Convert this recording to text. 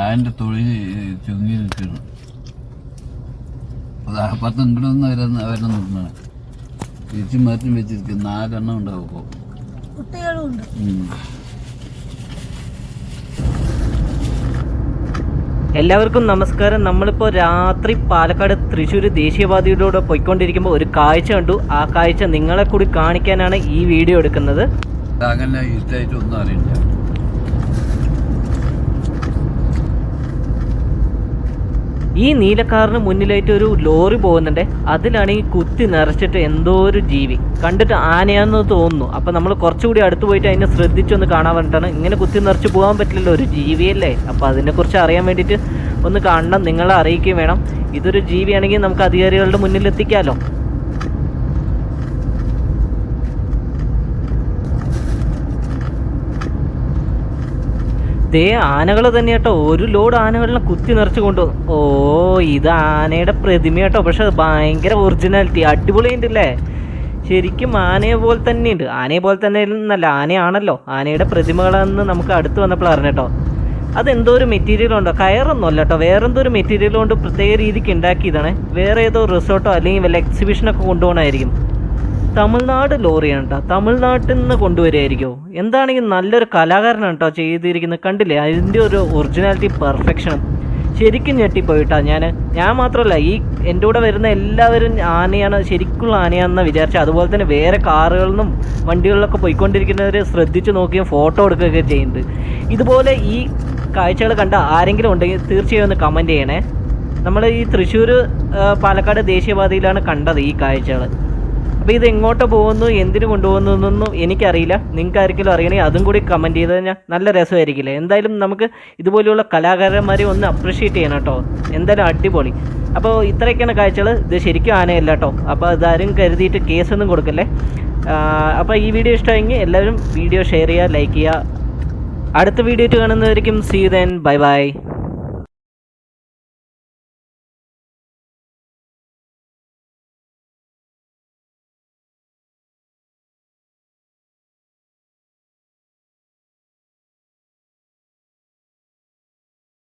അതിന്റെ തൊഴിൽ ചുങ്ങി നിൽക്കുന്നു അത് ഇങ്ങോട്ട് ഇങ്ങോട്ടൊന്നും വരുന്ന വരണം നിന്നാണ് തിരിച്ചും മാറ്റി വെച്ചിരിക്കും. നാലെണ്ണം ഉണ്ടാവും ഇപ്പോൾ കുട്ടികളും ഉണ്ട്. എല്ലാവർക്കും നമസ്കാരം. നമ്മളിപ്പോൾ രാത്രി പാലക്കാട് തൃശ്ശൂർ ദേശീയപാതയിലൂടെ പോയിക്കൊണ്ടിരിക്കുമ്പോൾ ഒരു കാഴ്ച കണ്ടു. ആ കാഴ്ച നിങ്ങളെ കൂടി കാണിക്കാനാണ് ഈ വീഡിയോ എടുക്കുന്നത്. ഒന്നും അറിയില്ല. ഈ നീലക്കാറിന് മുന്നിലായിട്ട് ഒരു ലോറി പോകുന്നുണ്ട്. അതിലാണ് ഈ കുത്തി നിറച്ചിട്ട് എന്തോ ഒരു ജീവി. കണ്ടിട്ട് ആനയാന്ന് തോന്നുന്നു. അപ്പം നമ്മൾ കുറച്ചുകൂടി അടുത്ത് പോയിട്ട് അതിനെ ശ്രദ്ധിച്ചൊന്ന് കാണാൻ വേണ്ടിയിട്ടാണ് ഇങ്ങനെ കുത്തി നിറച്ച് പോകാൻ പറ്റില്ലല്ലോ ഒരു ജീവിയല്ലേ അപ്പോൾ അതിനെക്കുറിച്ച് അറിയാൻ വേണ്ടിയിട്ട് ഒന്ന് കാണണം നിങ്ങളെ അറിയിക്കുകയും വേണം. ഇതൊരു ജീവിയാണെങ്കിൽ നമുക്ക് അധികാരികളുടെ മുന്നിൽ എത്തിക്കാമല്ലോ ദേ ആനകൾ തന്നെ കേട്ടോ. ഒരു ലോഡ് ആനകളിനെ കുത്തി നിറച്ച് കൊണ്ടുവന്നു ഓ ഇത് ആനയുടെ പ്രതിമ കേട്ടോ. പക്ഷെ ഭയങ്കര ഒറിജിനാലിറ്റി അടിപൊളിയുണ്ട് അല്ലേ ശരിക്കും ആനയെ പോലെ തന്നെയുണ്ട്. ആനയെ പോലെ തന്നെ എന്നല്ല ആനയാണല്ലോ. ആനയുടെ പ്രതിമകളെന്ന് നമുക്ക് അടുത്ത് വന്നപ്പോൾ അറിഞ്ഞട്ടോ അതെന്തോ ഒരു മെറ്റീരിയൽ ഉണ്ടോ? കയറൊന്നും അല്ല കേട്ടോ. വേറെ എന്തോ ഒരു മെറ്റീരിയൽ കൊണ്ട് പ്രത്യേക രീതിക്ക് ഉണ്ടാക്കിയതാണ്. വേറെ ഏതോ റിസോർട്ടോ അല്ലെങ്കിൽ വല്ല എക്സിബിഷനൊക്കെ കൊണ്ടുപോകണമായിരിക്കും. തമിഴ്നാട് ലോറിയാണ് കേട്ടോ തമിഴ്നാട്ടിൽ നിന്ന് കൊണ്ടുവരികയായിരിക്കുമോ എന്താണെങ്കിൽ നല്ലൊരു കലാകാരനാണ് കേട്ടോ ചെയ്തിരിക്കുന്നത്. കണ്ടില്ലേ? അതിന്റെ ഒരു ഒറിജിനാലിറ്റി പെർഫെക്ഷൻ ശരിക്കും ഞെട്ടിപ്പോയിട്ടാ ഞാൻ ഞാൻ മാത്രമല്ല ഈ എന്റെ കൂടെ വരുന്ന എല്ലാവരും ആനയാണ് ശരിക്കുള്ള ആനയാണെന്ന് വിചാരിച്ചു അതുപോലെ തന്നെ വേറെ കാറുകളിലും വണ്ടികളിലൊക്കെ പോയിക്കൊണ്ടിരിക്കുന്നവർ ശ്രദ്ധിച്ച് നോക്കിയും ഫോട്ടോ എടുക്കുകയൊക്കെ ചെയ്യുന്നുണ്ട്. ഇതുപോലെ ഈ കാഴ്ചകൾ കണ്ട ആരെങ്കിലും ഉണ്ടെങ്കിൽ തീർച്ചയായും ഒന്ന് കമന്റ് ചെയ്യണേ. നമ്മൾ ഈ തൃശ്ശൂർ പാലക്കാട് ദേശീയപാതയിലാണ് കണ്ടത് ഈ കാഴ്ചകൾ അപ്പോൾ ഇത് എങ്ങോട്ട് പോകുന്നു എന്തിനു കൊണ്ടുപോകുന്നു എന്നൊന്നും എനിക്കറിയില്ല. നിങ്ങൾക്ക് ആർക്കെങ്കിലും അറിയണമെങ്കിൽ അതും കൂടി കമന്റ് ചെയ്ത് കഴിഞ്ഞാൽ നല്ല രസമായിരിക്കില്ലേ? എന്തായാലും നമുക്ക് ഇതുപോലെയുള്ള കലാകാരന്മാരെ ഒന്ന് അപ്രീഷിയേറ്റ് ചെയ്യണം കേട്ടോ. എന്തായാലും അടിപൊളി. അപ്പോൾ ഇത്രയൊക്കെയാണ് കാഴ്ചകൾ. ഇത് ശരിക്കും ആനയല്ല കേട്ടോ. അപ്പോൾ ഇതാരും കരുതിയിട്ട് കേസൊന്നും കൊടുക്കല്ലേ? അപ്പോൾ ഈ വീഡിയോ ഇഷ്ടമെങ്കിൽ എല്ലാവരും വീഡിയോ ഷെയർ ചെയ്യുക ലൈക്ക് ചെയ്യുക. അടുത്ത വീഡിയോ കാണുന്നതായിരിക്കും സീ ദെൻ ബൈ ബൈ